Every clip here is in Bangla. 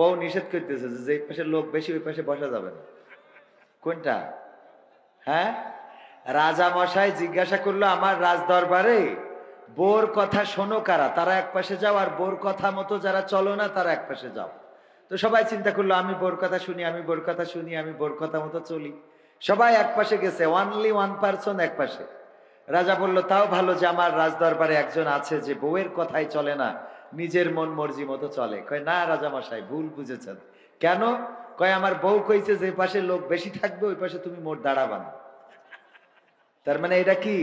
বউ নিষেধ করতেছে যে পাশে লোক বেশি, ওই পাশে বসা যাবে না। কোনটা? হ্যাঁ? রাজা মশাই জিজ্ঞাসা করল, আমার রাজ দরবারে বোর কথা শোনো কারা? তারা এক পাশে যাও আর বোর কথা মতো যারা চলো না, তারা এক পাশে যাও। তো সবাই চিন্তা করল, আমি বোর কথা শুনি, আমি বোর কথা শুনি, আমি বোর কথা মতো চলি। সবাই এক পাশে গেছে ওয়ানলি ওয়ান পার্সন এক পাশে। রাজা বলল, তাও ভালো যে আমার রাজ দরবারে একজন আছে যে বউয়ের কথাই চলে না নিজের মন মর্জি মতো চলে। কয়, না রাজামশাই ভুল বুঝেছেন। কেন? কয়, আমার বউ কইছে যে পাশে লোক বেশি থাকবে, ওই পাশে তুমি মোট দাঁড়াবা না তার মানে এটা কি?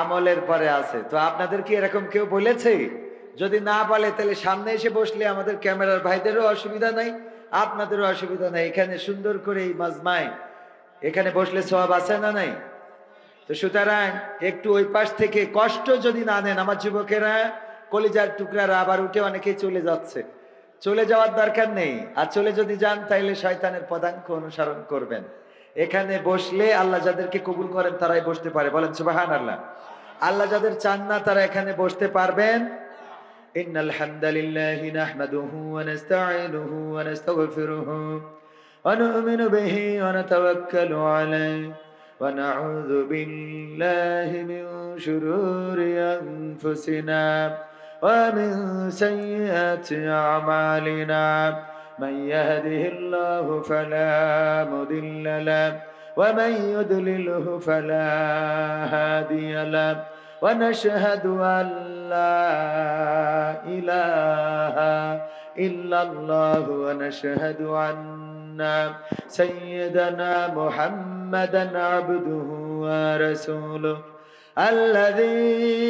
আমলের পরে আছে। তো আপনাদের কি এরকম কেউ বলেছে? যদি না বলে, তাহলে সামনে এসে বসলে আমাদের ক্যামেরার ভাইদেরও অসুবিধা নাই, আপনাদেরও অসুবিধা নাই। এখানে সুন্দর করে এই মাজমায়, এখানে বসলে সব আছে না নাই? তো সুতরাং একটু ওই পাশ থেকে কষ্ট যদি না নেন, আমার যুবকেরা কলিজার টুকরারা আবার উঠে অনেকেই চলে যাচ্ছে চলে যাওয়ার দরকার নেই আর চলে যদি যান তাইলে শয়তানের পদাঙ্ক অনুসরণ করবেন এখানে বসলে আল্লাহ যাদেরকে কবুল করেন তারাই বসতে পারে বলেন সুবাহান আল্লাহ আল্লাহ যাদের চান না তারা এখানে বসতে পারবেন إن الحمد لله نحمده ونستعينه ونستغفره ونؤمن به ونتوكل عليه ونعوذ بالله من شرور أنفسنا ومن سيئات أعمالنا من يهده الله فلا مضل له ومن يضلله فلا هادي له ونشهد أن لا إله إلا الله ونشهد أن سيدنا محمدا عبده ورسوله الذي